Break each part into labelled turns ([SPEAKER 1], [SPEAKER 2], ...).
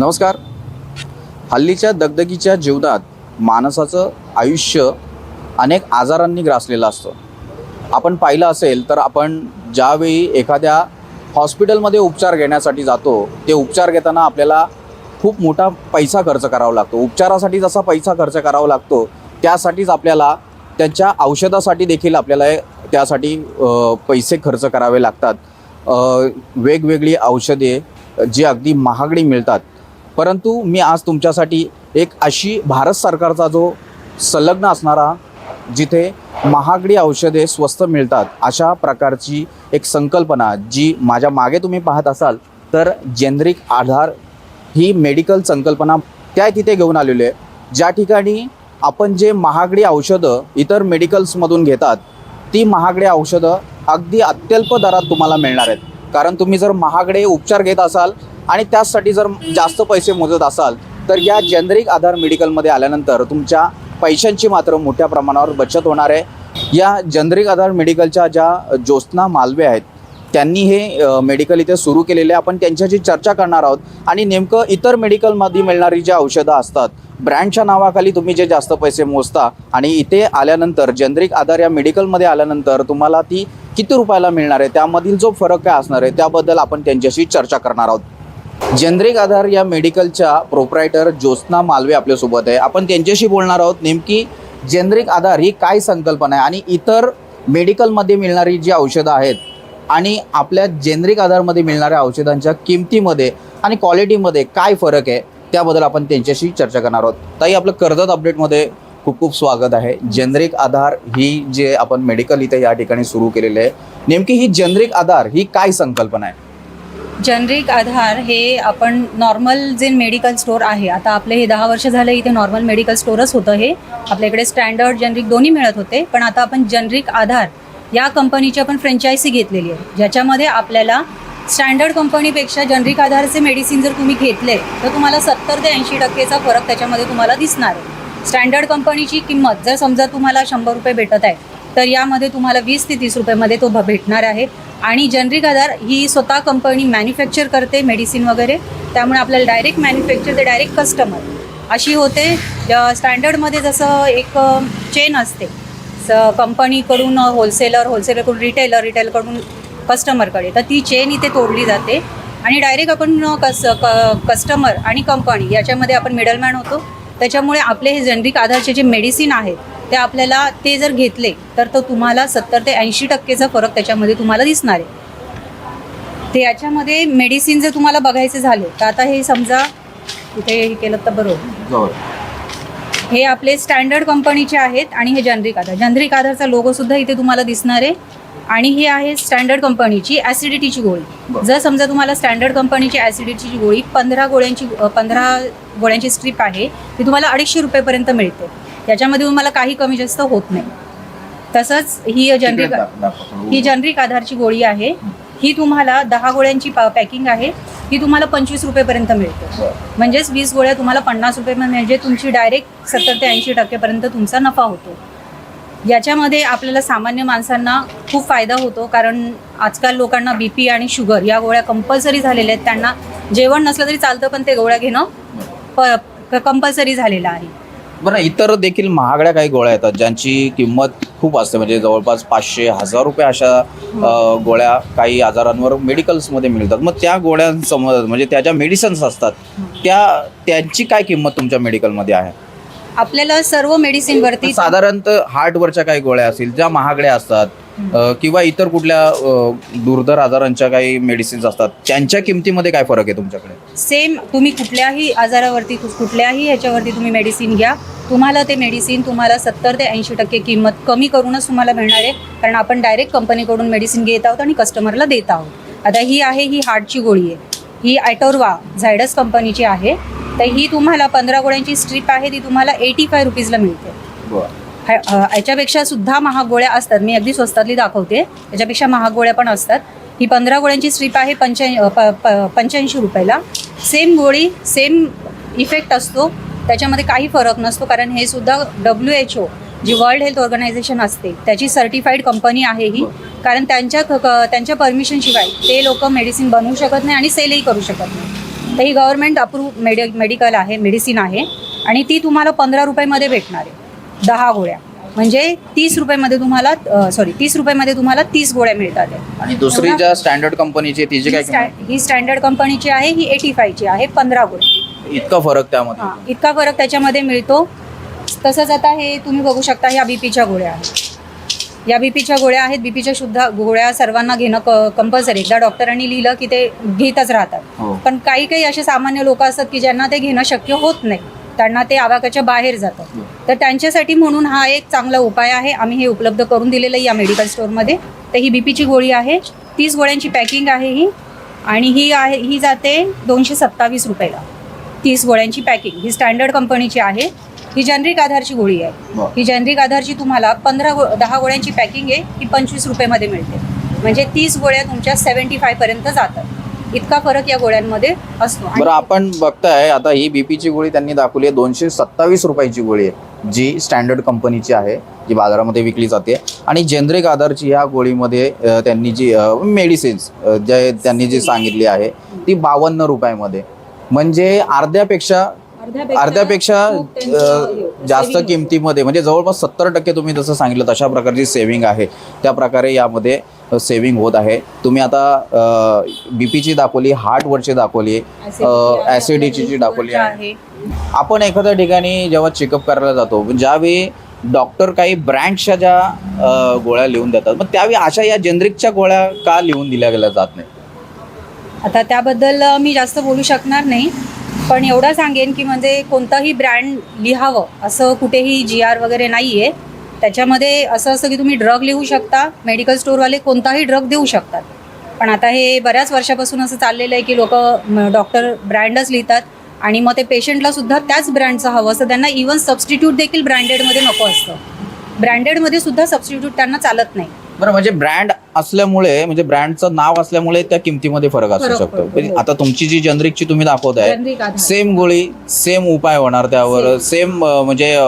[SPEAKER 1] नमस्कार. हल्लीच्या दगदगीच्या जीवनात माणसाचं आयुष्य अनेक आजारांनी ग्रासलेलं असतं. आपण पाहिलं असेल तर आपण ज्यावेळी एखाद्या हॉस्पिटलमध्ये उपचार घेण्यासाठी जातो ते उपचार घेताना आपल्याला खूप मोठा पैसा खर्च करावा लागतो. उपचारासाठी जसा पैसा खर्च करावा लागतो त्यासाठीच आपल्याला त्यांच्या औषधासाठी देखील आपल्याला त्यासाठी पैसे खर्च करावे लागतात. वेगवेगळी औषधे जी अगदी महागडी मिळतात परंतु मी आज तुमच्यासाठी एक अशी भारत सरकारचा जो संलग्न असणारा जिथे महागडी औषधे स्वस्त मिळतात अशा प्रकारची एक संकल्पना जी माझ्या मागे तुम्ही पाहत असाल तर जेनरिक आधार ही मेडिकल संकल्पना त्या तिथे घेऊन आलेली आहे. ज्या ठिकाणी आपण जे महागडी औषधं इतर मेडिकल्समधून घेतात ती महागडी औषधं अगदी अत्यल्प दरात तुम्हाला मिळणार आहेत. कारण तुम्ही जर महागडे उपचार घेत असाल आणि त्याचसाठी जर जास्त पैसे मोजत असाल तर या जेनरिक आधार मेडिकलमध्ये आल्यानंतर तुमच्या पैशांची मात्र मोठ्या प्रमाणावर बचत होणार आहे. या जेनरिक आधार मेडिकलच्या ज्या ज्योत्ना मालवे आहेत त्यांनी हे मेडिकल इथे सुरू केलेले आपण त्यांच्याशी चर्चा करणार आहोत. आणि नेमकं इतर मेडिकलमध्ये मिळणारी जी औषधं असतात ब्रँडच्या नावाखाली तुम्ही जे जास्त पैसे मोजता आणि इथे आल्यानंतर जेनरिक आधार या मेडिकलमध्ये आल्यानंतर तुम्हाला ती किती रुपयाला मिळणार आहे त्यामधील जो फरक काय असणार आहे त्याबद्दल आपण त्यांच्याशी चर्चा करणार आहोत. जेनरिक आधार या मेडिकलच्या प्रोप्रायटर ज्योत्स्ना मालवे आपल्यासोबत आहे. आपण त्यांच्याशी बोलणार आहोत नेमकी जेनरिक आधार ही काय संकल्पना आहे आणि इतर मेडिकलमध्ये मिळणारी जी औषधं आहेत आणि आपल्या जेनरिक आधारमध्ये मिळणाऱ्या औषधांच्या किमतीमध्ये आणि क्वालिटीमध्ये काय फरक आहे त्याबद्दल आपण त्यांच्याशी चर्चा करणार आहोत. ताई आपलं कर्जत अपडेटमध्ये खूप खूप स्वागत आहे. जेनरिक आधार ही जे आपण मेडिकल इथे या ठिकाणी सुरू केलेले आहे. नेमकी ही जेनरिक आधार ही काय संकल्पना आहे?
[SPEAKER 2] जनरिक आधार हे आपण नॉर्मल जे मेडिकल स्टोअर आहे आता आपले हे दहा वर्ष झाले इथे नॉर्मल मेडिकल स्टोअरच होतं हे. आपल्याकडे स्टँडर्ड जनरिक दोन्ही मिळत होते पण आता आपण जनरिक आधार या कंपनीची आपण फ्रँचायसी घेतलेली आहे ज्याच्यामध्ये आपल्याला स्टँडर्ड कंपनीपेक्षा जनरिक आधारचे मेडिसिन जर तुम्ही घेतले तर तुम्हाला सत्तर ते ऐंशी टक्केचा फरक त्याच्यामध्ये तुम्हाला दिसणार आहे. स्टँडर्ड कंपनीची किंमत जर समजा तुम्हाला शंभर रुपये भेटत आहे तर यामध्ये तुम्हाला वीस ते तीस रुपयामध्ये तो भेटणार आहे. आणि जनरिक आधार ही स्वतः कंपनी मॅन्युफॅक्चर करते मेडिसिन वगैरे त्यामुळे आपल्याला डायरेक्ट मॅन्युफॅक्चर ते डायरेक्ट कस्टमर अशी होते स्टँडर्डमध्ये जसं एक चेन असते. स कंपनीकडून होलसेलर होलसेलरकडून रिटेलर रिटेलकडून कस्टमरकडे तर ती चेन इथे तोडली जाते. आणि डायरेक्ट आपण कस क कस्टमर आणि कंपनी याच्यामध्ये आपण मिडलमॅन होतो. त्याच्यामुळे आपले हे जनरिक आधारचे जे मेडिसिन आहेत ते आपल्याला ते जर घेतले तर तो तुम्हाला सत्तर ते ऐंशी टक्केचा फरक त्याच्यामध्ये तुम्हाला दिसणार आहे. ते याच्यामध्ये मेडिसिन जर तुम्हाला बघायचे झाले तर आता हे समजा इथे हे केलं तर बरोबर. हे आपले स्टँडर्ड कंपनीचे आहेत आणि हे जनरिक आधार. जनरिक आधारचा लोगो सुद्धा इथे तुम्हाला दिसणार आहे. आणि ही आहे स्टँडर्ड कंपनीची ॲसिडिटीची गोळी. जर समजा तुम्हाला स्टँडर्ड कंपनीची ॲसिडिटीची गोळी पंधरा गोळ्यांची पंधरा गोळ्यांची स्ट्रीप आहे ती तुम्हाला अडीचशे रुपयेपर्यंत मिळते. याच्यामध्ये तुम्हाला काही कमी जास्त होत नाही. तसंच ही जनरिक ही जनरिक आधारची गोळी आहे. ही. तुम्हाला दहा गोळ्यांची पॅकिंग आहे. ही तुम्हाला पंचवीस रुपयेपर्यंत मिळते. म्हणजेच वीस गोळ्या तुम्हाला पन्नास रुपये म्हणजे तुमची डायरेक्ट सत्तर ते ऐंशी टक्केपर्यंत तुमचा नफा होतो. याच्यामध्ये आपल्याला सामान्य माणसांना खूप फायदा होतो कारण आजकाल लोकांना बी पी आणि शुगर या गोळ्या कंपल्सरी झालेल्या आहेत. त्यांना जेवण नसलं तरी चालतं पण ते गोळ्या घेणं प कंपल्सरी झालेलं आहे.
[SPEAKER 1] बरं इतर देखील महागड्या काही गोळ्या येतात ज्यांची किंमत खूप असते. म्हणजे जवळपास पाचशे हजार रुपये अशा अ, गोळ्या काही आजारांवर मेडिकल्समध्ये मिळतात. मग त्या गोळ्यांसमोर म्हणजे त्या ज्या मेडिसिन्स असतात त्या त्यांची काय किंमत तुमच्या मेडिकलमध्ये आहे?
[SPEAKER 2] आपल्याला सर्व मेडिसिनवरती
[SPEAKER 1] साधारणतः हार्टवरच्या काही गोळ्या असतील ज्या महागड्या असतात अ, किंवा इतर कुठल्या अ, दुर्धर आजारांच्या काही मेडिसिन्स असतात त्यांच्या किमतीमध्ये काय फरक आहे तुमच्याकडे?
[SPEAKER 2] सेम तुम्ही कुठल्याही आजारावरती कु- कुठल्याही ह्याच्यावरती तुम्ही मेडिसिन घ्या. तुम्हाला ते मेडिसिन तुम्हाला सत्तर ते ऐंशी टक्के किंमत कमी करूनच तुम्हाला मिळणार आहे. कारण आपण डायरेक्ट कंपनीकडून मेडिसिन घेत आहोत आणि कस्टमरला देत आहोत. आता ही आहे ही हार्टची गोळी आहे. ही ॲटोरवा झायडस कंपनीची आहे. तर ही तुम्हाला पंधरा गोळ्यांची स्ट्रीप आहे ती तुम्हाला एटी फाय रुपीजला मिळते. याच्यापेक्षा सुद्धा महाग गोळ्या असतात. मी अगदी स्वस्तातली दाखवते. याच्यापेक्षा महाग गोळ्या पण असतात. ही पंधरा गोळ्यांची स्ट्रीप आहे पंच्या पंच्याऐंशी रुपयाला. सेम गोळी सेम इफेक्ट असतो. त्याच्यामध्ये काही फरक नसतो कारण हे सुद्धा डब्ल्यू एच ओ जी वर्ल्ड हेल्थ ऑर्गनायझेशन असते त्याची सर्टिफाईड कंपनी आहे ही. कारण त्यांच्या त्यांच्या परमिशनशिवाय ते लोक मेडिसिन बनवू शकत नाही आणि सेलही करू शकत नाही. तर ही गव्हर्नमेंट अप्रूव्ह मेडि मेडिकल आहे मेडिसिन आहे आणि ती तुम्हाला पंधरा रुपयामध्ये भेटणार आहे. दहा गोळ्या. म्हणजे तीस रुपयामध्ये तुम्हाला सॉरी तीस रुपयामध्ये तुम्हाला तीस गोळ्या मिळतात.
[SPEAKER 1] आणि दुसरी ज्या स्टँडर्ड कंपनीची तिची काय
[SPEAKER 2] ही स्टँडर्ड कंपनीची आहे ही एटी फायची आहे पंधरा गोळ्या.
[SPEAKER 1] इतका फरक त्यामध्ये?
[SPEAKER 2] हां इतका फरक त्याच्यामध्ये मिळतो. तसंच आता हे तुम्ही बघू शकता ह्या बीपीच्या गोळ्या आहेत. या बीपीच्या गोळ्या आहेत बीपीच्या सुद्धा गोळ्या सर्वांना घेणं कंपल्सरी एकदा डॉक्टरांनी लिहिलं की ते घेतच राहतात.
[SPEAKER 1] हो.
[SPEAKER 2] पण काही काही असे सामान्य लोक असतात की ज्यांना ते घेणं शक्य होत नाही. त्यांना ते आवाकाच्या बाहेर जातं.
[SPEAKER 1] हो.
[SPEAKER 2] तर त्यांच्यासाठी म्हणून हा एक चांगला उपाय आहे. आम्ही हे उपलब्ध करून दिलेलं आहे या मेडिकल स्टोअरमध्ये तर ही बीपीची गोळी आहे. तीस गोळ्यांची पॅकिंग आहे ही. आणि ही आहे ही जाते दोनशे सत्तावीस रुपयाला. तीस गोळ्यांची पॅकिंग ही स्टँडर्ड कंपनीची आहे. ही जेनरिक आधारची गोळी आहे. ही जेनरिक आधारची तुम्हाला पंधरा गो दहा गोळ्यांची पॅकिंग आहे ही पंचवीस रुपयामध्ये मिळते. म्हणजे तीस गोळ्या तुमच्या सेवन्टी फायपर्यंत जातात. इतका फरक या गोळ्यांमध्ये असतो.
[SPEAKER 1] बरं आपण बघताय आता ही बीपीची गोळी त्यांनी दाखवली आहे दोनशे सत्तावीस रुपयाची गोळी आहे जी स्टँडर्ड कंपनीची आहे जी बाजारामध्ये विकली जाते. आणि जेनरिक आधारची ह्या गोळीमध्ये त्यांनी जी मेडिसिन्स जे त्यांनी जी सांगितली आहे ती बावन्न रुपयामध्ये. म्हणजे अर्ध्यापेक्षा अर्ध्यापेक्षा अ, जास्त किमतीमध्ये म्हणजे जवळपास सत्तर टक्के तुम्ही जसं सांगितलं तशा प्रकारची सेव्हिंग आहे. त्या प्रकारे यामध्ये सेव्हिंग होत आहे. तुम्ही आता बी पीची दाखवली हार्टवरची दाखवली ॲसिडिटीची दाखवली आहे. आपण एखाद्या ठिकाणी जेव्हा चेकअप करायला जातो ज्यावेळी डॉक्टर काही ब्रँडच्या ज्या अ, गोळ्या लिहून देतात मग त्यावेळी अशा या जेनरिकच्या गोळ्या का लिहून दिल्या गेल्या जात नाही
[SPEAKER 2] आता त्याबद्दल अ, मी जास्त बोलू शकणार नाही. पण एवढं सांगेन की म्हणजे कोणतंही ब्रँड लिहावं असं कुठेही जी आर वगैरे नाही आहे त्याच्यामध्ये असं असतं की तुम्ही ड्रग लिहू शकता मेडिकल स्टोरवाले कोणताही ड्रग देऊ शकतात. पण आता हे बऱ्याच वर्षापासून असं चाललेलं आहे की लोक डॉक्टर ब्रँडच लिहितात आणि मग ते पेशंटला सुद्धा त्याच ब्रँडचं हवं असतं. त्यांना इवन सबस्टिट्यूट देखील ब्रँडेडमध्ये नको असतं. ब्रँडेडमध्ये सुद्धा सबस्टिट्यूट त्यांना चालत नाही.
[SPEAKER 1] बरं म्हणजे ब्रँड असल्यामुळे म्हणजे ब्रँडचं नाव असल्यामुळे त्या किमतीमध्ये फरक असू
[SPEAKER 2] फरक
[SPEAKER 1] शकतो.
[SPEAKER 2] पडतो,
[SPEAKER 1] म्हणजे
[SPEAKER 2] हो.
[SPEAKER 1] आता तुमची जी जनरिकची तुम्ही दाखवताय
[SPEAKER 2] Generic आधार.
[SPEAKER 1] सेम गोळी सेम उपाय होणार त्यावर सेम म्हणजे अ,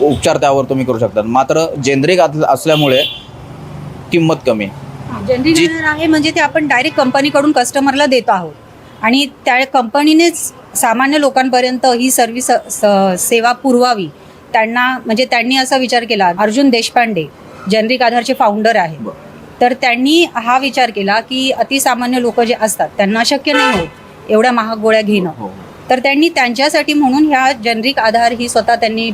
[SPEAKER 1] उपचार त्यावर तुम्ही करू शकता. मात्र जेनरिक असल्यामुळे किंमत कमी.
[SPEAKER 2] जनरिक
[SPEAKER 1] जी-
[SPEAKER 2] आहे म्हणजे ते आपण डायरेक्ट कंपनीकडून कस्टमरला देत आहोत. आणि त्या कंपनीनेच सामान्य लोकांपर्यंत ही सर्व्हिस सेवा पुरवावी. त्यांना म्हणजे त्यांनी असा विचार केला अर्जुन देशपांडे जनरिक आधारचे फाउंडर आहे. तर त्यांनी हा विचार केला की अतिसामान्य लोक जे असतात त्यांना शक्य नाही होत एवढ्या महाग गोळ्या घेणं तर त्यांनी त्यांच्यासाठी म्हणून ह्या जनरिक आधार ही स्वतः त्यांनी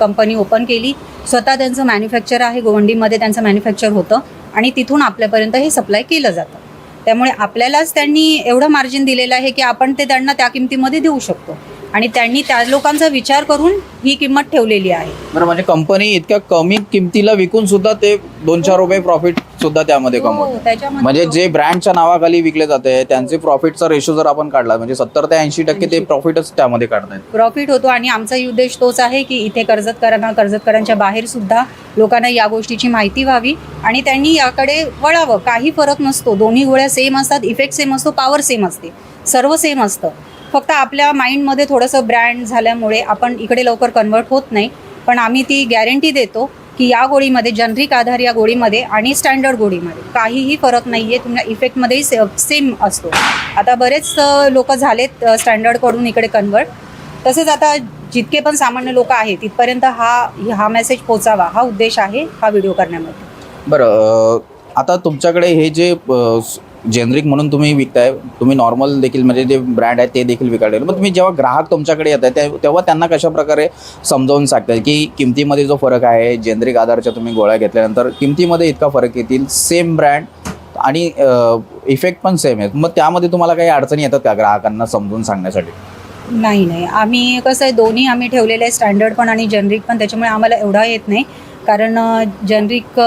[SPEAKER 2] कंपनी ओपन केली. स्वतः त्यांचं मॅन्युफॅक्चर आहे गोवंडीमध्ये त्यांचं मॅन्युफॅक्चर होतं आणि तिथून आपल्यापर्यंत हे सप्लाय केलं जातं. त्यामुळे आपल्यालाच त्यांनी एवढं मार्जिन दिलेलं आहे की आपण ते त्यांना त्या किमतीमध्ये देऊ शकतो. आणि त्यांनी त्या लोकांचा विचार करून ही किंमत ठेवलेली आहे.
[SPEAKER 1] बरं म्हणजे कंपनी इतक्या कमी किमतीला विकून सुद्धा ते दोन चार रुपये प्रॉफिट सुद्धा त्यामध्ये
[SPEAKER 2] हो, त्याच्यामध्ये
[SPEAKER 1] म्हणजे जे ब्रँडच्या नावाखाली विकले जाते त्यांचे प्रॉफिटचा रेशो जर आपण काढला म्हणजे सत्तर ते ऐंशी टक्के ते
[SPEAKER 2] 80.
[SPEAKER 1] प्रॉफिटच त्यामध्ये काढतायत.
[SPEAKER 2] प्रॉफिट होतो आणि आमचाही उद्देश तोच आहे की इथे कर्जतकरांना कर्जतकरांच्या बाहेर सुद्धा लोकांना या गोष्टीची माहिती व्हावी आणि त्यांनी याकडे वळावं. काही फरक नसतो. दोन्ही गोळ्या सेम असतात इफेक्ट सेम असतो पॉवर सेम असते. सर्व सेम असतं. फक्त आपल्या माइंडमध्ये थोडंसं ब्रँड झाल्यामुळे आपण इकडे लवकर कन्वर्ट होत नाही. पण आम्ही ती गॅरंटी देतो की या गोळीमध्ये जनरिक आधार या गोळीमध्ये आणि स्टँडर्ड गोळीमध्ये काहीही फरक नाही आहे तुमच्या इफेक्टमध्येही से सेम असतो. आता बरेच लोक झालेत स्टँडर्डकडून इकडे कन्वर्ट. तसेच आता जितके पण सामान्य लोक आहेत तिथपर्यंत हा हा मेसेज पोचावा. हा उद्देश आहे हा व्हिडिओ करण्यामध्ये.
[SPEAKER 1] बरं आता तुमच्याकडे हे जे जेनरिक म्हणून तुम्ही विकताय तुम्ही नॉर्मल देखील म्हणजे जे ब्रँड आहे ते देखील विकायला मग तुम्ही जेव्हा ग्राहक तुमच्याकडे येत आहे तेव्हा त्यांना कशा प्रकारे समजावून सांगताय की किमतीमध्ये जो फरक आहे जेनरिक आधारच्या तुम्ही गोळ्या घेतल्यानंतर किमतीमध्ये इतका फरक येतील सेम ब्रँड आणि इफेक्ट पण सेम आहेत. मग त्यामध्ये तुम्हाला काही अडचणी येतात का ग्राहकांना समजून सांगण्यासाठी?
[SPEAKER 2] नाही नाही. आम्ही कसं आहे दोन्ही आम्ही ठेवलेले आहे स्टँडर्ड पण आणि जनरिक पण. त्याच्यामुळे आम्हाला एवढा येत नाही. कारण जनरिक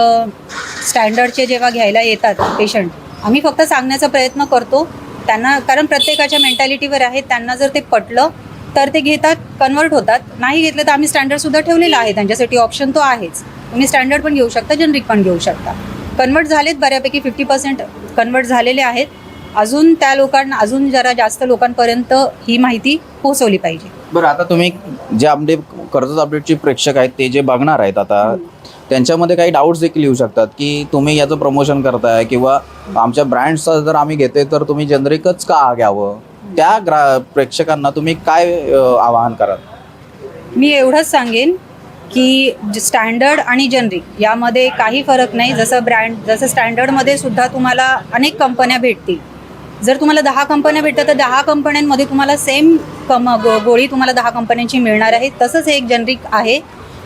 [SPEAKER 2] स्टँडर्डचे जेव्हा घ्यायला येतात पेशंट आम्ही फक्त सांगण्याचा प्रयत्न करतो. त्यांना कारण प्रत्येकाच्या मेंटॅलिटीवर आहे त्यांना जर ते पटलं तर ते घेतात कन्वर्ट होतात. नाही घेतलं तर आम्ही स्टँडर्डसुद्धा ठेवलेला आहे. त्यांच्यासाठी ऑप्शन तो आहेच. तुम्ही स्टँडर्ड पण घेऊ शकता जनरिक पण घेऊ शकता. कन्वर्ट झालेत बऱ्यापैकी फिफ्टी पर्सेंट कन्वर्ट झालेले आहेत. अजून त्या लोकांना अजून जरा जास्त लोकांपर्यंत ही माहिती पोहोचवली पाहिजे.
[SPEAKER 1] बरं आता तुम्ही जे आपले कर्जत अपडेटचे प्रेक्षक आहेत ते जे बघणार आहेत आता त्यांच्यामध्ये काही डाऊट्स देखील येऊ शकतात की तुम्ही याचं प्रमोशन करताय किंवा आमच्या ब्रँड्सचा जर आम्ही घेते तर तुम्ही जनरिकच का घ्यावं? त्या ग्रा प्रेक्षकांना तुम्ही काय आवाहन कराल?
[SPEAKER 2] मी एवढंच सांगेन की ज- स्टँडर्ड आणि जनरिक यामध्ये काही फरक नाही. जसं ब्रँड जसं स्टँडर्डमध्ये सुद्धा तुम्हाला अनेक कंपन्या भेटतील. जर तुम्हाला दहा कंपन्या भेटतात तर दहा कंपन्यांमध्ये तुम्हाला सेम कम गोळी तुम्हाला दहा कंपन्यांची मिळणार आहे. तसंच हे एक जनरिक आहे.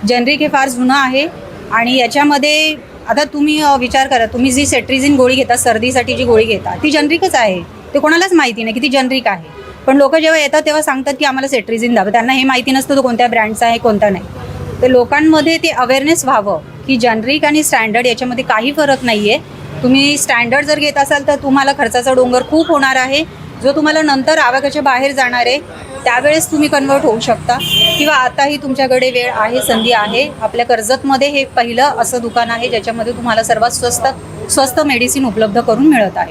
[SPEAKER 2] जनरिक हे फार जुनं आहे. आणि याच्यामध्ये आता तुम्ही विचार करा तुम्ही जी सेट्रिझिन गोळी घेता सर्दीसाठी जी गोळी घेता ती जनरिकच आहे. ते कोणालाच माहिती नाही की ती जनरिक आहे. पण लोक जेव्हा येतात तेव्हा सांगतात की आम्हाला सेट्रिझिन द्यावं त्यांना हे माहिती नसतं तो कोणत्या ब्रँडचा आहे कोणता नाही. तर लोकांमध्ये ते अवेअरनेस व्हावं की जनरिक आणि स्टँडर्ड याच्यामध्ये काही फरक नाही आहे तुम्ही स्टँडर्ड जर घेत असाल तर तुम्हाला खर्चाचा डोंगर खूप होणार आहे. जो तुम्हाला नंतर आवागाच्या बाहेर जाणार आहे त्यावेळेस तुम्ही कन्वर्ट होऊ शकता. किंवा आताही तुमच्याकडे वेळ आहे संधी आहे. आपल्या कर्जतमध्ये हे पहिलं असं दुकान आहे ज्याच्यामध्ये तुम्हाला सर्वात स्वस्त स्वस्त मेडिसिन उपलब्ध करून मिळत आहे.